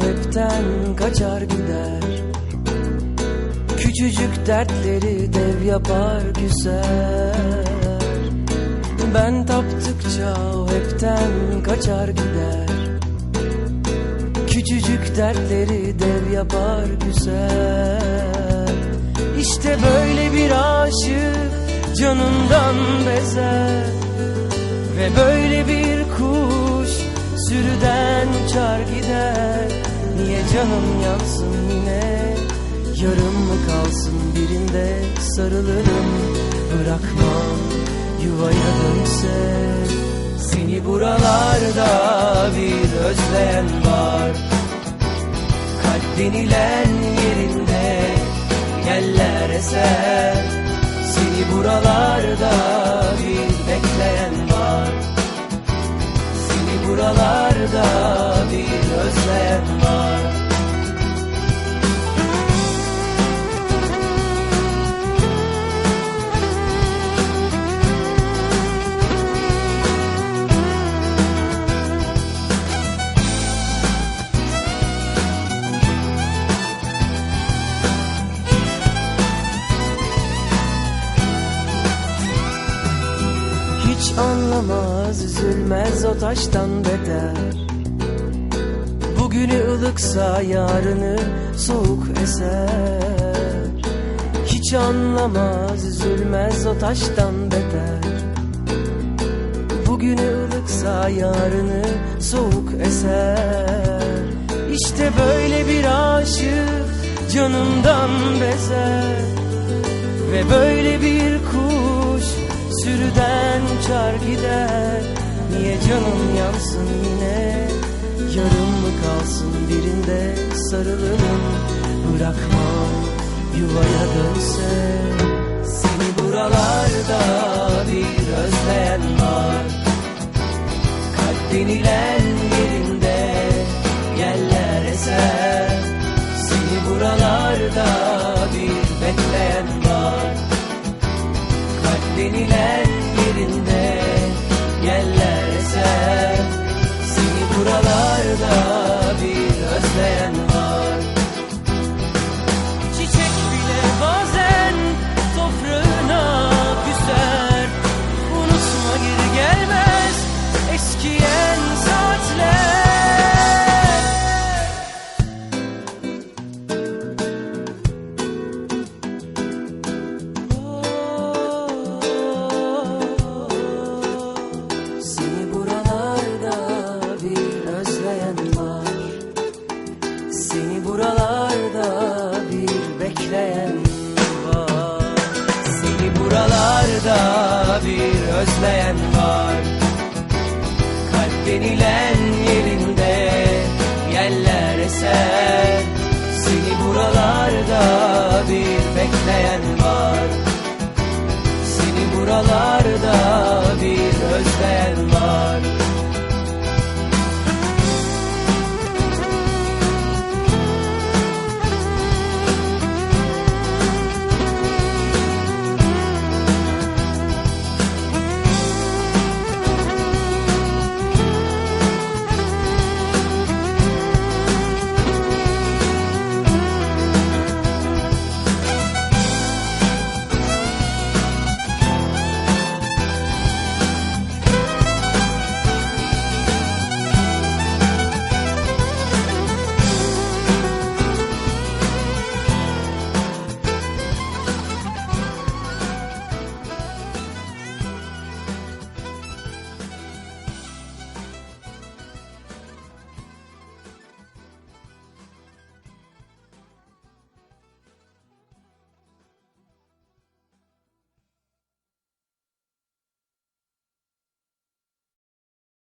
hepten kaçar gider. Küçücük dertleri dev yapar güzel. Ben taptıkça hepten kaçar gider. Küçücük dertleri dev yapar güzel. İşte böyle bir aşık canından bezer. Ve böyle canım yansın yine. Yarım mı kalsın birinde sarılırım? Bırakmam yuvaya dönse. Seni buralarda bir özleyen var. Kalp denilen yerinde yeller eser. Seni buralarda Hiç anlamaz üzülmez o taştan beter. Bugünü ılıksa yarını soğuk eser. Hiç anlamaz üzülmez o taştan beter. Bugünü ılıksa yarını soğuk eser. İşte böyle bir aşık canımdan bezer. Ve böyle bir sürüden uçar gider. Niye canım yansın yine? Yarım mı kalsın birinde sarılırım? Bırakmam yuvaya dönse. Seni buralarda bir özleyen var. Kalp denilen yerinde yeller eser. Seni buralarda Kalp denilen yerinde yeller eser. Seni buralarda özleyen var. Seni buralarda bir bekleyen var. Seni buralarda bir özleyen var. Kalp denilen yerinde